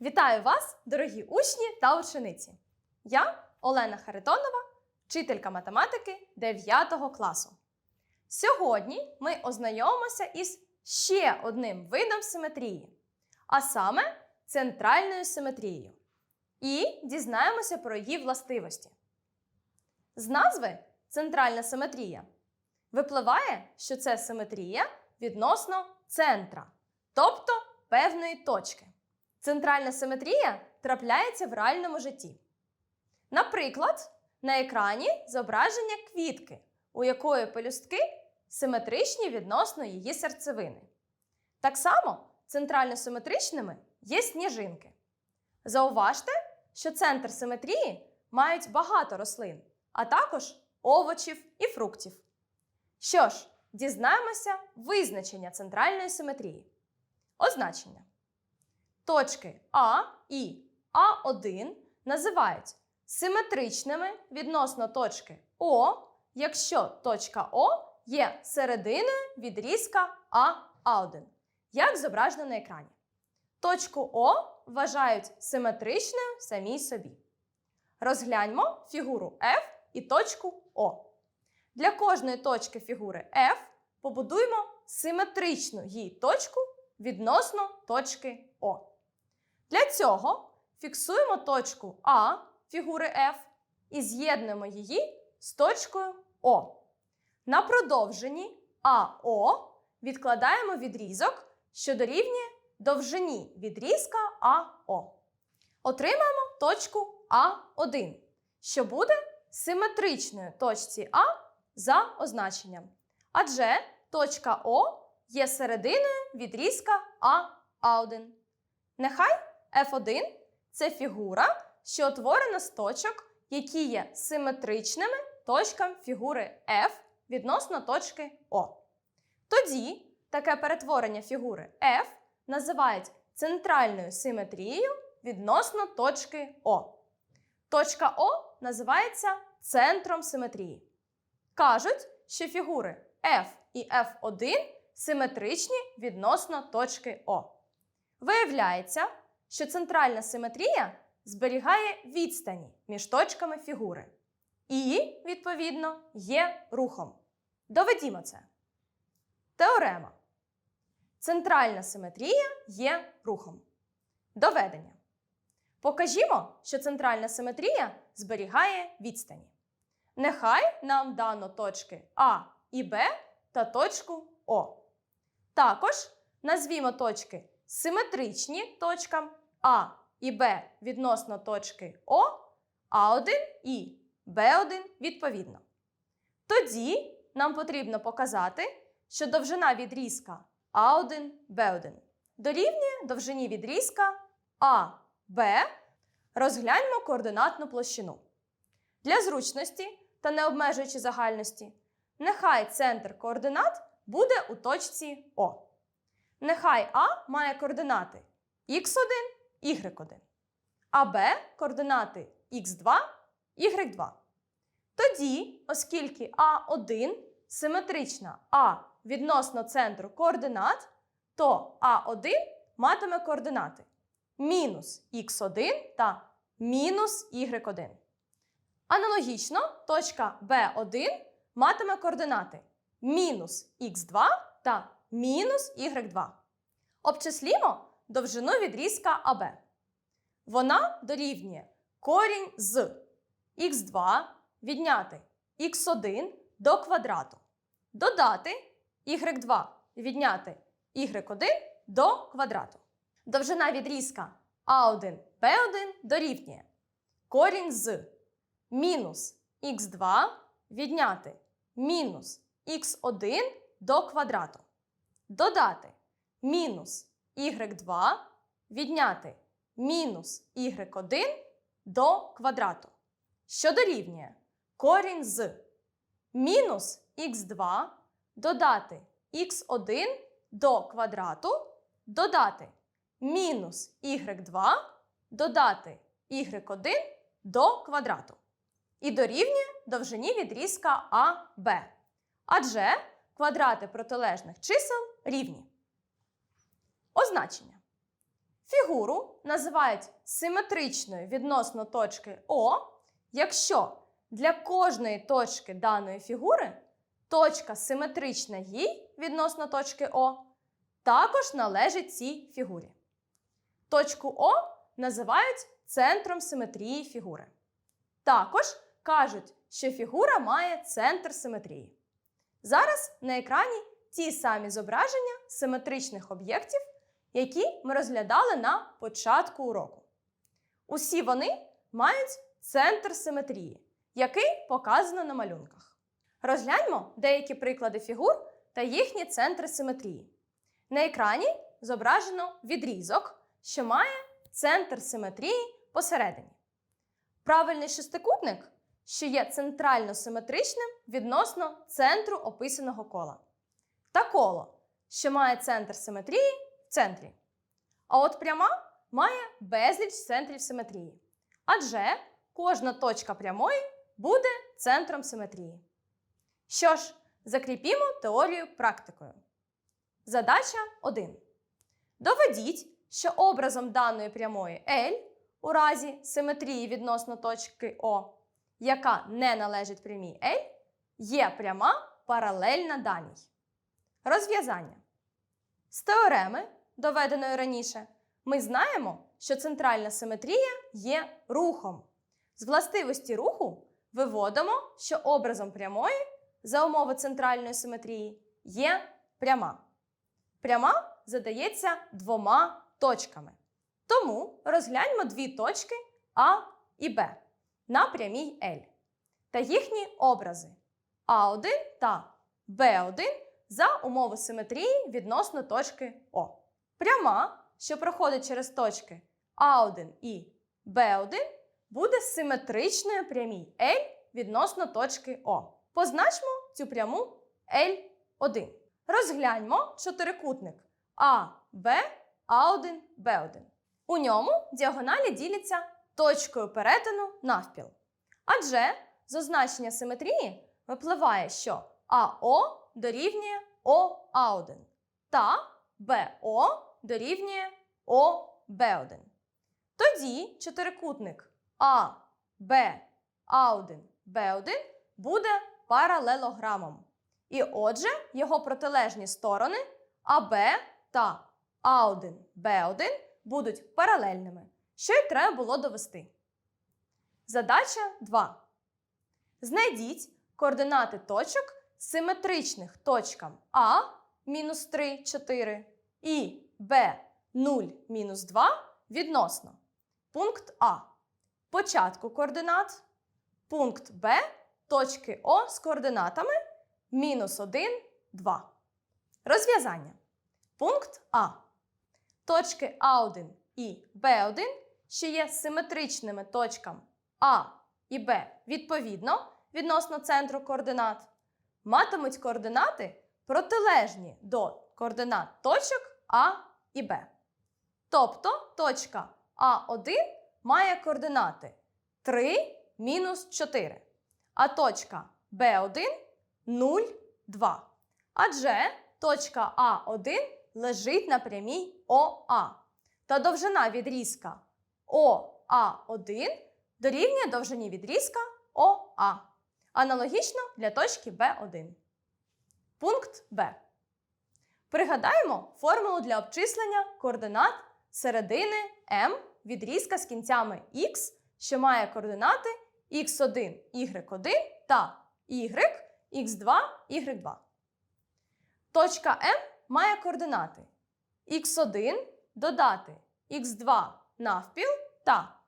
Вітаю вас, дорогі учні та учениці! Я Олена Харитонова, вчителька математики 9 класу. Сьогодні ми ознайомимося із ще одним видом симетрії, а саме центральною симетрією. І дізнаємося про її властивості. З назви центральна симетрія випливає, що це симетрія відносно центра, тобто певної точки. Центральна симетрія трапляється в реальному житті. Наприклад, на екрані зображення квітки, у якої пелюстки симетричні відносно її серцевини. Так само центрально симетричними є сніжинки. Зауважте, що центр симетрії мають багато рослин, а також овочів і фруктів. Що ж, дізнаємося визначення центральної симетрії. Означення. Точки А і А1 називають симетричними відносно точки О, якщо точка О є серединою відрізка АА1, як зображено на екрані. Точку О вважають симетричною самій собі. Розгляньмо фігуру F і точку О. Для кожної точки фігури F побудуємо симетричну їй точку відносно точки О. Для цього фіксуємо точку А фігури F і з'єднуємо її з точкою О. На продовженні АО відкладаємо відрізок, що дорівнює довжині відрізка АО. Отримаємо точку А1, що буде симетричною точці А за означенням. Адже точка О є серединою відрізка АА1. Нехай F1 це фігура, що утворена з точок, які є симетричними точкам фігури F відносно точки О. Тоді таке перетворення фігури F називають центральною симетрією відносно точки О. Точка О називається центром симетрії. Кажуть, що фігури F і F1 симетричні відносно точки О. Виявляється, що центральна симетрія зберігає відстані між точками фігури і, відповідно, є рухом. Доведімо це. Теорема. Центральна симетрія є рухом. Доведення. Покажімо, що центральна симетрія зберігає відстані. Нехай нам дано точки А і Б та точку О. Також назвімо точки симетричні точкам А і Б відносно точки О, А1 і Б1 відповідно. Тоді нам потрібно показати, що довжина відрізка А1, Б1 дорівнює довжині відрізка АБ. Розгляньмо координатну площину. Для зручності та не обмежуючи загальності, нехай центр координат буде у точці О. Нехай А має координати х1, y1, а Б координати х2, y2. Тоді, оскільки А1 симетрична А відносно центру координат, то А1 матиме координати мінус х1 та мінус y1. Аналогічно, точка B1 матиме координати мінус х2 та мінус y2. Обчислімо довжину відрізка АБ. Вона дорівнює корінь з х2 відняти х1 до квадрату. Додати y2 відняти y1 до квадрату. Довжина відрізка А1 Б1 дорівнює корінь з мінус х2 відняти мінус х1 до квадрату. Додати мінус y2 відняти мінус y1 до квадрату. Що дорівнює корінь з мінус х2 додати х1 до квадрату, додати мінус y2 додати y1 до квадрату. І дорівнює довжині відрізка АБ. Адже квадрати протилежних чисел рівні. Означення. Фігуру називають симетричною відносно точки О, якщо для кожної точки даної фігури точка симетрична їй відносно точки О також належить цій фігурі. Точку О називають центром симетрії фігури. Також кажуть, що фігура має центр симетрії. Зараз на екрані ті самі зображення симетричних об'єктів, які ми розглядали на початку уроку. Усі вони мають центр симетрії, який показано на малюнках. Розгляньмо деякі приклади фігур та їхні центри симетрії. На екрані зображено відрізок, що має центр симетрії посередині. Правильний шестикутник, що є центрально симетричним відносно центру описаного кола. Та коло, що має центр симетрії центрі. А от пряма має безліч центрів симетрії. Адже кожна точка прямої буде центром симетрії. Що ж, закріпімо теорію практикою. Задача 1. Доведіть, що образом даної прямої L у разі симетрії відносно точки О, яка не належить прямій L, є пряма паралельна даній. Розв'язання. З теореми, доведеної раніше, ми знаємо, що центральна симетрія є рухом. З властивості руху виводимо, що образом прямої за умови центральної симетрії є пряма. Пряма задається двома точками. Тому розгляньмо дві точки А і Б на прямій L та їхні образи А1 та Б1 за умови симетрії відносно точки О. Пряма, що проходить через точки А1 і Б1, буде симетричною прямій L відносно точки О. Позначмо цю пряму L1. Розгляньмо чотирикутник А, Б, А1, Б1. У ньому діагоналі діляться точкою перетину навпіл. Адже з означення симетрії випливає, що АО дорівнює ОА1 та БО дорівнює ОБ1. Тоді чотирикутник А, Б, А1, Б1 буде паралелограмом. І отже, його протилежні сторони АБ та А1, Б1 будуть паралельними, що й треба було довести. Задача 2. Знайдіть координати точок, симетричних точкам А мінус 3, 4 і Б 0 мінус 2 відносно пункт А. Початку координат, пункт Б точки О з координатами мінус 1, 2. Розв'язання. Пункт А. Точки А1 і Б1, що є симетричними точкам А і Б відповідно відносно центру координат, матимуть координати протилежні до координат точок А і Б. Тобто точка А1 має координати 3 мінус 4, а точка Б1 0, 2. Адже точка А1 лежить на прямій ОА. Та довжина відрізка ОА1 дорівнює довжині відрізка ОА. Аналогічно для точки Б1. Пункт Б. Пригадаємо формулу для обчислення координат середини М відрізка з кінцями Х, що має координати х1, y1 та y, х2, y2. Точка М має координати х1 додати х2 навпіл та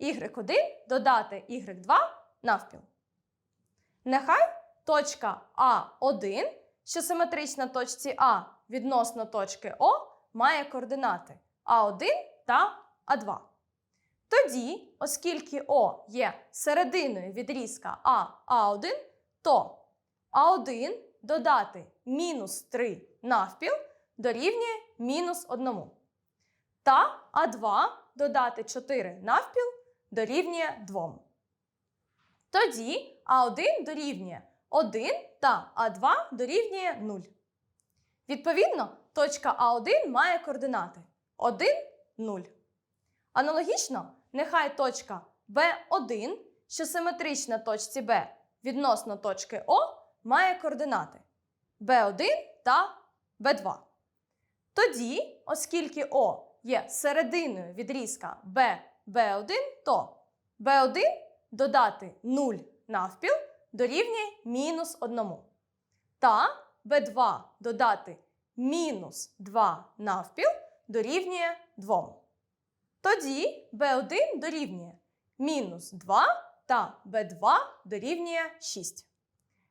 y1 додати y2 навпіл. Нехай точка А1, що симетрична точці А відносно точки О, має координати А1 та А2. Тоді, оскільки О є серединою відрізка А А1, то А1 додати мінус 3 навпіл дорівнює мінус 1. Та А2 додати 4 навпіл дорівнює 2. Тоді А1 дорівнює 1 та А2 дорівнює 0. Відповідно, точка А1 має координати 1, 0. Аналогічно, нехай точка B1, що симетрична точці B відносно точки О, має координати B1 та B2. Тоді, оскільки О є серединою відрізка B, B1, то B1 додати 0 навпіл дорівнює мінус 1. Та B2 додати мінус 2 навпіл дорівнює 2. Тоді B1 дорівнює мінус 2 та B2 дорівнює 6.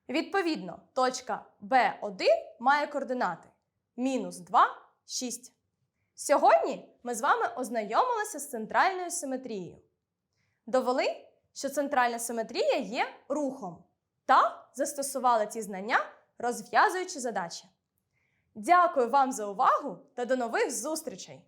Відповідно, точка B1 має координати мінус 2, 6. Сьогодні ми з вами ознайомилися з центральною симетрією. Довели, що центральна симетрія є рухом та застосували ці знання, розв'язуючи задачі. Дякую вам за увагу та до нових зустрічей!